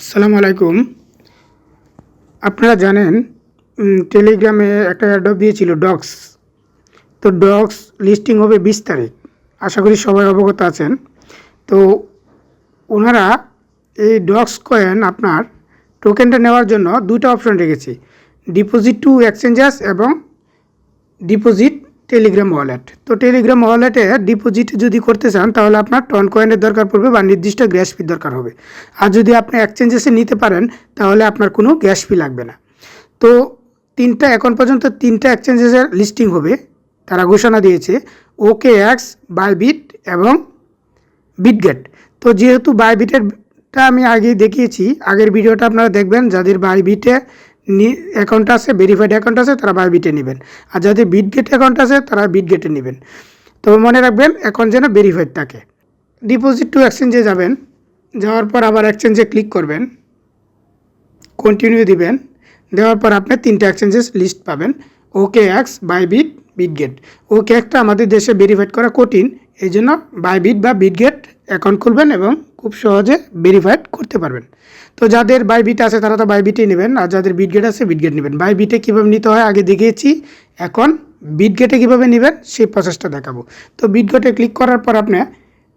আসসালামু আলাইকুম। আপনারা জানেন টেলিগ্রামে একটা অ্যাডব দিয়েছিল ডগস। তো ডগস লিস্টিং হবে বিশ তারিখ। আশা করি সবাই অবগত আছেন। তো ওনারা এই ডগস কয়েন আপনার টোকেনটা নেওয়ার জন্য দুটো অপশন রেখেছে। ডিপোজিট টু এক্সচেঞ্জার্স এবং ডিপোজিট টেলিগ্রাম ওয়ালেট তো টেলিগ্রাম ওয়ালেটে ডিপোজিট যদি করতে চান, তাহলে আপনার টন কয়েনের দরকার পড়বে বা নির্দিষ্ট গ্যাস ফির দরকার হবে। আর যদি আপনি এক্সচেঞ্জেসে নিতে পারেন, তাহলে আপনার কোনো গ্যাস ফি লাগবে না। তো তিনটা, এখন পর্যন্ত তিনটা এক্সচেঞ্জেসের লিস্টিং হবে। তারা ঘোষণা দিয়েছে ওকে এক্স বাইবিট এবং বিটগেট তো যেহেতু বাইবিটেরটা আমি আগেই দেখিয়েছি, আগের ভিডিওটা আপনারা দেখবেন, যাদের বাইবিটে অ্যাকাউন্ট আছে ভেরিফাইড অ্যাকাউন্ট আছে, তারা বাইবিটে নেবেন। আর যাদের বিটগেট অ্যাকাউন্ট আছে, তারা বিটগেটে নেবেন। তবে মনে রাখবেন অ্যাকাউন্ট যেন ভেরিফাইড থাকে। ডিপোজিট টু এক্সচেঞ্জে যাবেন, যাওয়ার পর আবার এক্সচেঞ্জে ক্লিক করবেন কন্টিনিউ দিবেন, দেওয়ার পর আপনি তিনটা এক্সচেঞ্জেস লিস্ট পাবেন। OKX Bybit Bitget okay একটা আমাদের দেশে ভেরিফাইড করা কঠিন এই জন্য বাইবিট বা বিটগেট অ্যাকাউন্ট খুলবেন এবং খুব সহজে ভেরিফাইড করতে পারবেন। তো যাদের বাই বাইবিট আছে, তারা তো বাইবিটেই নেবেন। আর যাদের বিটগেট আছে বিটগেট নেবেন। বাইবিটে কীভাবে নিতে হয়, আগে দেখিয়েছি। এখন বিটগেটে কীভাবে নেবেন, সেই প্রসেসটা দেখাবো। তো বিটগেটে ক্লিক করার পর আপনি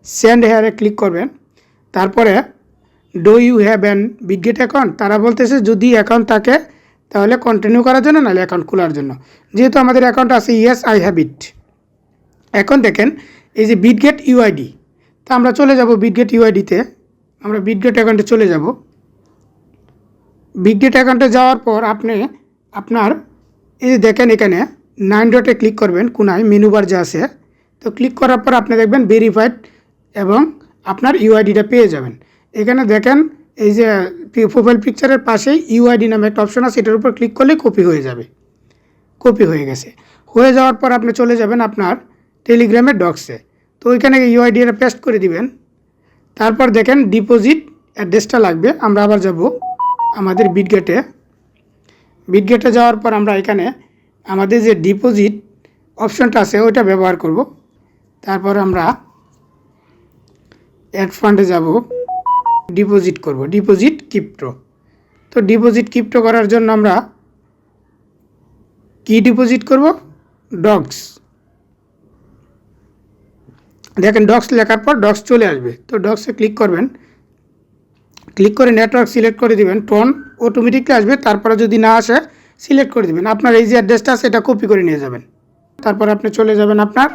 সেন্ড হেয়ারে ক্লিক করবেন। তারপরে do you have an Bitget account তারা বলতেছে, যদি অ্যাকাউন্ট থাকে, তাহলে কন্টিনিউ করার জন্য, নাহলে অ্যাকাউন্ট খোলার জন্য। যেহেতু আমাদের অ্যাকাউন্ট আছে ইয়েস আই হ্যাভ ইট এখন দেখেন, এই যে বিট বিটগেট ইউআইডি তা আমরা চলে যাব বিটগেট ইউআইডিতে আমরা বিটগেট অ্যাকাউন্টে চলে যাব। বিটগেট অ্যাকাউন্টে যাওয়ার পর আপনি আপনার, এই যে দেখেন এখানে নাইন ডটে ক্লিক করবেন, কোনায় মেনু বার যে আছে। তো ক্লিক করার পর আপনি দেখবেন ভেরিফাইড এবং আপনার ইউআইডিটা পেয়ে যাবেন। এখানে দেখেন, এই যে প্রোফাইল পিকচারের পাশেই ইউআইডি নামে একটা অপশন আছে, এটার উপর ক্লিক করলে কপি হয়ে যাবে। কপি হয়ে গেছে। হয়ে যাওয়ার পর আপনি চলে যাবেন আপনার টেলিগ্রামের ডক্সে তো ওইখানে ইউআইডি এটা পেস্ট করে দিবেন। তারপর দেখেন ডিপোজিট অ্যাড্রেসটা লাগবে। আমরা আবার যাব আমাদের বিটগেটে বিটগেটে যাওয়ার পর আমরা এখানে আমাদের যে ডিপোজিট অপশনটা আছে, ওইটা ব্যবহার করব। তারপর আমরা অ্যাড ফান্ডে যাব। ডিপোজিট করব। ডিপোজিট ক্রিপ্টো তো ডিপোজিট ক্রিপ্টো করার জন্য আমরা কি ডিপোজিট করব? ডগস দেখেন ডক্স লেখার পর ডক্স চলে আসবে। তো ডক্সে ক্লিক করবেন। ক্লিক করে নেটওয়ার্ক সিলেক্ট করে দিবেন। টোন অটোমেটিকলি আসবে। তারপরে যদি না আসে সিলেক্ট করে দিবেন। আপনার এই যে অ্যাড্রেসটা আছে, এটা কপি করে নিয়ে যাবেন। তারপর আপনি চলে যাবেন আপনার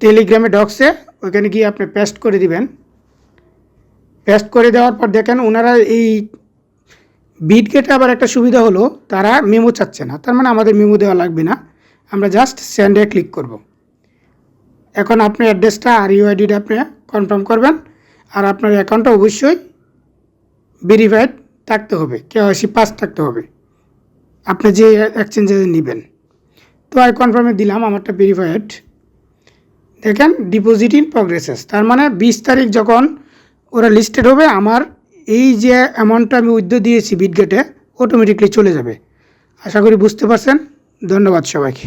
টেলিগ্রামে ডক্সে ওইখানে গিয়ে আপনি পেস্ট করে দিবেন। পেস্ট করে দেওয়ার পর দেখেন, ওনারা এই বিটগেটে আবার একটা সুবিধা হলো, তারা মেমো চাচ্ছে না। তার মানে আমাদের মেমো দেওয়া লাগবে না। আমরা জাস্ট সেন্ডে ক্লিক করব। এখন আপনি অ্যাড্রেসটা আর ইউআইডিটা আপনি কনফার্ম করবেন। আর আপনার অ্যাকাউন্টটা অবশ্যই ভেরিফাইড থাকতে হবে কেওয়াইসি পাস থাকতে হবে। আপনি যে এক্সচেঞ্জে নেবেন। তো আই কনফার্মে দিলাম আমারটা ভেরিফাইড দেখেন ডিপোজিট ইন প্রগ্রেসেস তার মানে বিশ তারিখ যখন ওরা লিস্টেড হবে, আমার এই যে অ্যামাউন্টটা আমি উদ্যোগ দিয়েছি বিটগেটে অটোমেটিকলি চলে যাবে। আশা করি বুঝতে পারছেন। ধন্যবাদ সবাইকে।